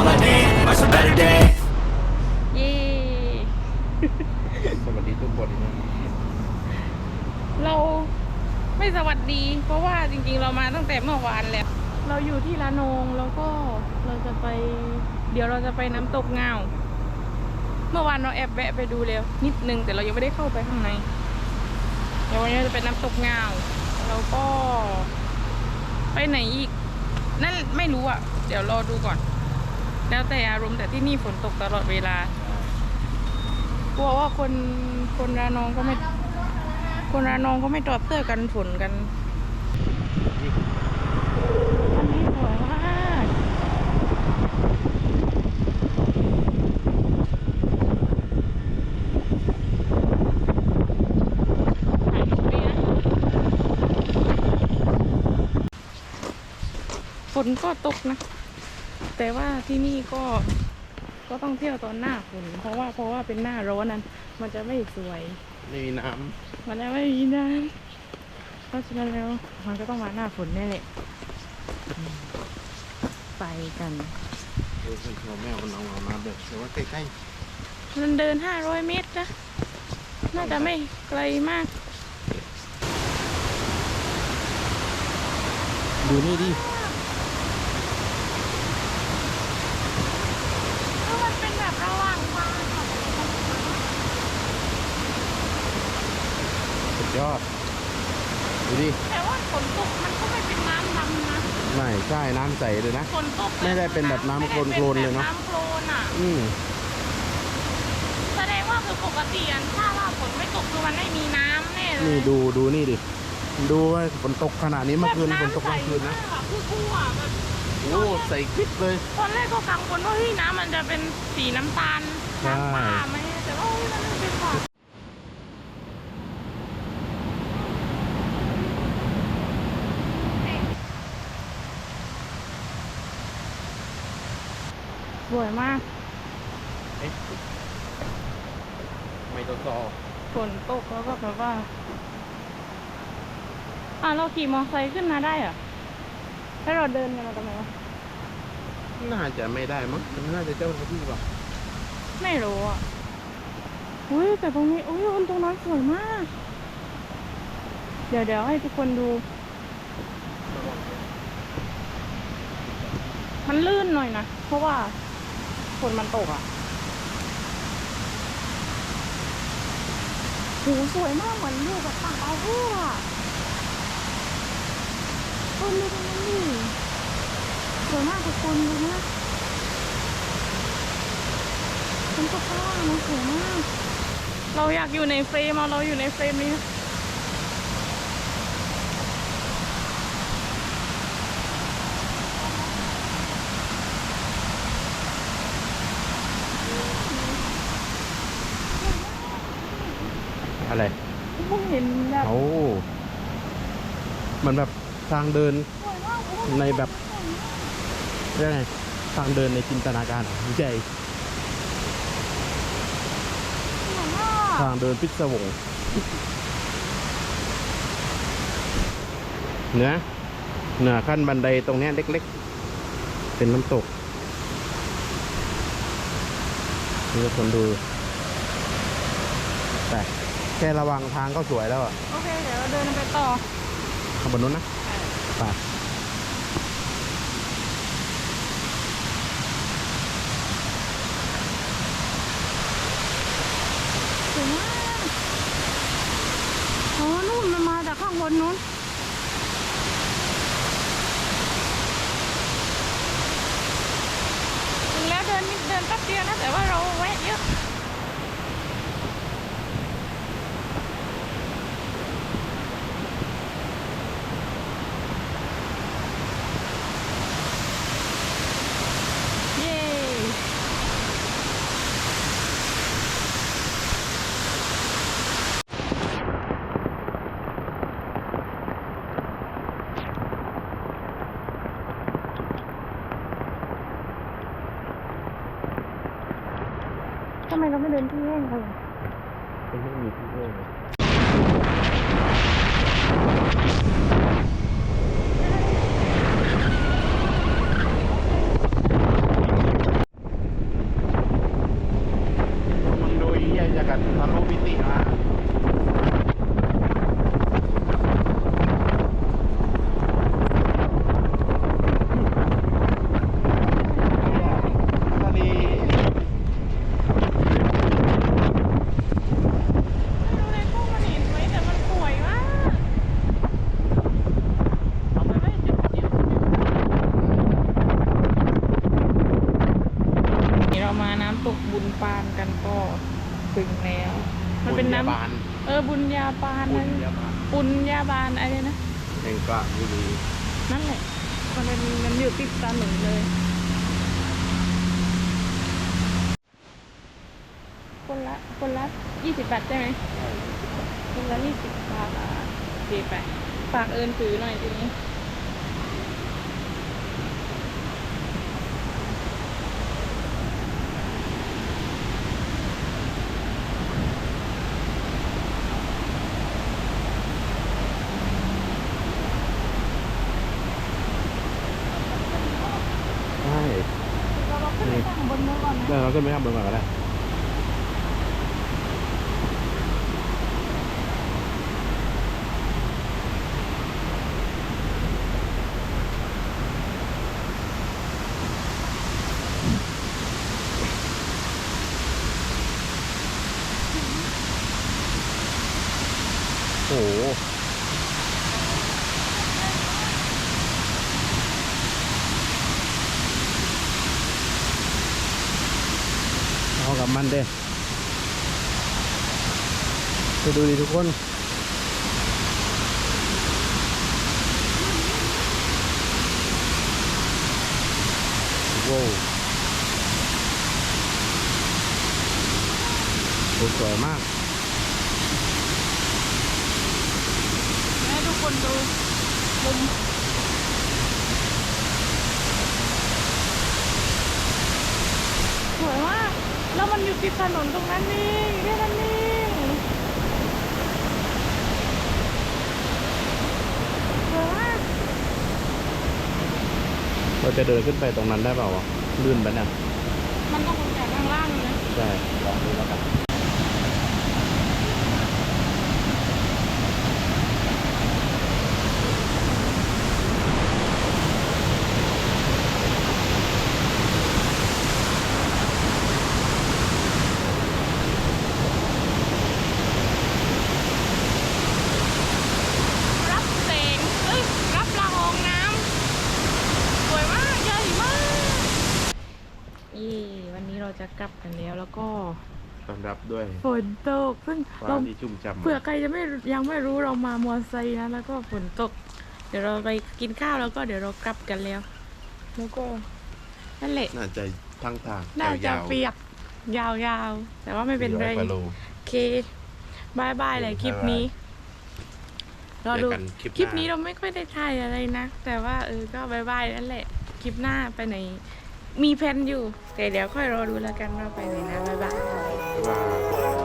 All I need are some better days. เย่สวัสดีทุกคนนะเราไม่สวัสดี เพราะว่าจริงๆเรามาตั้งแต่เมื่อวานแล้ว เราอยู่ที่ละนองแล้วก็เราจะไป เดี๋ยวเราจะไปน้ำตกเงาเมื่อวานเราแอบแวะไปดูแล้วนิดนึงแต่เรายังไม่ได้เข้าไปข้างใน เดี๋ยววันนี้จะไปน้ำตกเงาแล้วก็ ไปไหนอีก นั่นไม่รู้อะ เดี๋ยวรอดูก่อน แล้วแต่อารมณ์แต่ที่นี่ฝนตกตลอดเวลากลัวว่าคนคนระนองก็ไม่ คนระนองก็ไม่ถอดเสื้อกันฝนกันอันนี้สวยมากฝนก็ตกนะ แต่ว่าที่นี่ก็ก็ต้องเที่ยวตอนหน้าฝนเพราะว่าเพราะว่าเป็นหน้าร้อนนั้น มันจะไม่สวย ไม่มีน้มันจะไม่มีน้ำเพราะฉะนั้นแล้วมันก็ต้องมาหน้าฝนแน่แหละอืมไปกันำเออเป็นตัวแมวมันเอาเอามาแบบแต่ว่าใกล้มันเดินห้าร้อยเมตรนะน่าจะไม่ไกลมาก ๆ ดูนี่ดิ ก็มันเป็นแบบระหว่างทาง สุดยอด ดูดิ แต่ว่า ฝนตกมันก็ไม่เป็นน้ำดำนะไม่ใช่น้ำใสเลยนะ ฝนตกไม่ได้เป็นแบบน้ำโคลนๆเลยเนอะ ไม่ได้ป็แบบน้ำโคลนอะ อืมแสดงว่าคือปกติอะถ้าว่าฝนไม่ตกคือมันไม่มีน้ำแน่เลยนี่ดูดูนี่ดิดูว่าฝนตกขนาดนี้เมื่อคืนฝนตกกลางคืนนะแบบำใสมากอะคือกูอะแบบโอ้ใส่คลิปเลย ตอนแรกก็กังวลว่าเฮ้ยน้ำมันจะเป็นสีน้ำตาลใช่น้ำปลาไหมแต่ว่าเฮ้ยมันไม่เป็นหรอก สวยมากเอ๊ะไม่ตัวต่อฝนตกแล้วก็แบบว่า อะเราขี่มอเตอร์ไซค์ขึ้นมาได้เหรอะถ้าเราเดินกันมาทำไมวะน่าจะไม่ได้มั้งมันน่าจะเจ้าหน้าที่เปล่าไม่รู้อะอุ้ยแต่ตรงนี้อุ้ยคนตรงนั้นสวยมาก เดี๋ยวเดี๋ยวให้ทุกคนดู มันลื่นหน่อยนะเพราะว่า ฝนมันตกอะโหสวยมากเหมือนอยู่กับบต่างประเทศอะเออดูตรงนั้นดิสวยมากทุกคนดูนะฉันก็ข้างมันสวยมาก เราอยากอยู่ในเฟรมเราอยู่ในเฟรมนี้ อะไร เพิ่งเห็น แบบโอ้มันแบบทางเดินสวยมากในแบบเรียกไงทางเดินในจินตนาการของใจสวยมากทางเดินพิศวงเหนือเหนือขั้นบันไดตรงเนี้ยเล็ก ๆ เป็นน้ำตกนี่คนดู แค่ระวังทางก็สวยแล้วอะโอเค เดี๋ยวเราเดินไปต่อข้างบนนู้นนะไปสวยมากอ๋อนู่นมันมาจากข้างบนนู้นถึงแล้วเดินนิดเดินแป๊บเดียวนะ แต่ว่าเราแวะเยอะ ทำไมเราไม่เดินที่แห้งเลยเป็นไม่มีที่แห้งมันดูยี่ยจะกันทะลุมิติมาาบาลำเออบุญญาปานบุนั่ญนญาบาลปุญญาบาลอะไรนะแห่งกระบุรีนั่นแหละมันเป็นมันอยู่ติดถนนเลยคนละคนละยี่สิบบาทใช่ไหมคนละยี่สิบบาทอะโอเคไปฝากเอิญถือหน่อยทีนี้ ใช่ เราเราขึ้นไปข้างบ เราขึ้นไหมครับบนก่อนก็ได้ กับมันเด้ไปดูดิทุกคนว้าวโอ้สวยมากให้ทุกคนดูมุมสวยมาก แล้วมันอยู่ติดถนนตรงนั้นนี่แค่นั้นนี่เราจะเดินขึ้นไปตรงนั้นได้เปล่าวะลื่นปะเนี่ย มันต้องลงจากข้างล่างเลยนะ ใช่ ลองดูแล้วกัน รับแสงเอ้ย รับละอองน้ำสวยมากใหญ่มากยี่วันนี้เราจะ กลับกันแล้วแล้วก็ต้อนรับด้วยฝนตกซึ่งฟ้าเราที่ชุ่มฉ่ำเผื่อใครจะไม่ยังไม่รู้เรามามอไซค์นะแล้วก็ฝนตก เดี๋ยวเราไปกินข้าวแล้วก็เดี๋ยวเรากลับกันแล้ว แล้วก็นั่นแหละน่าจะทั้งทางน่าจะยาวๆเปียกยาวๆ แต่ว่าไม่เป็นไร400กว่าโล โอเคบายบายเลยคลิปนี้รอเจดูอกันคลิปหคลิปน้านี้เราไม่ค่อยได้ถ่ายอะไรนะ แต่ว่าเออก็บายบายนั่นแหละ คลิปหน้าไปไหน มีแผนอยู่แต่เดี๋ยวค่อยรอดูแล้วกันว่าไปไหนนะบายบาย บ๊ายบาย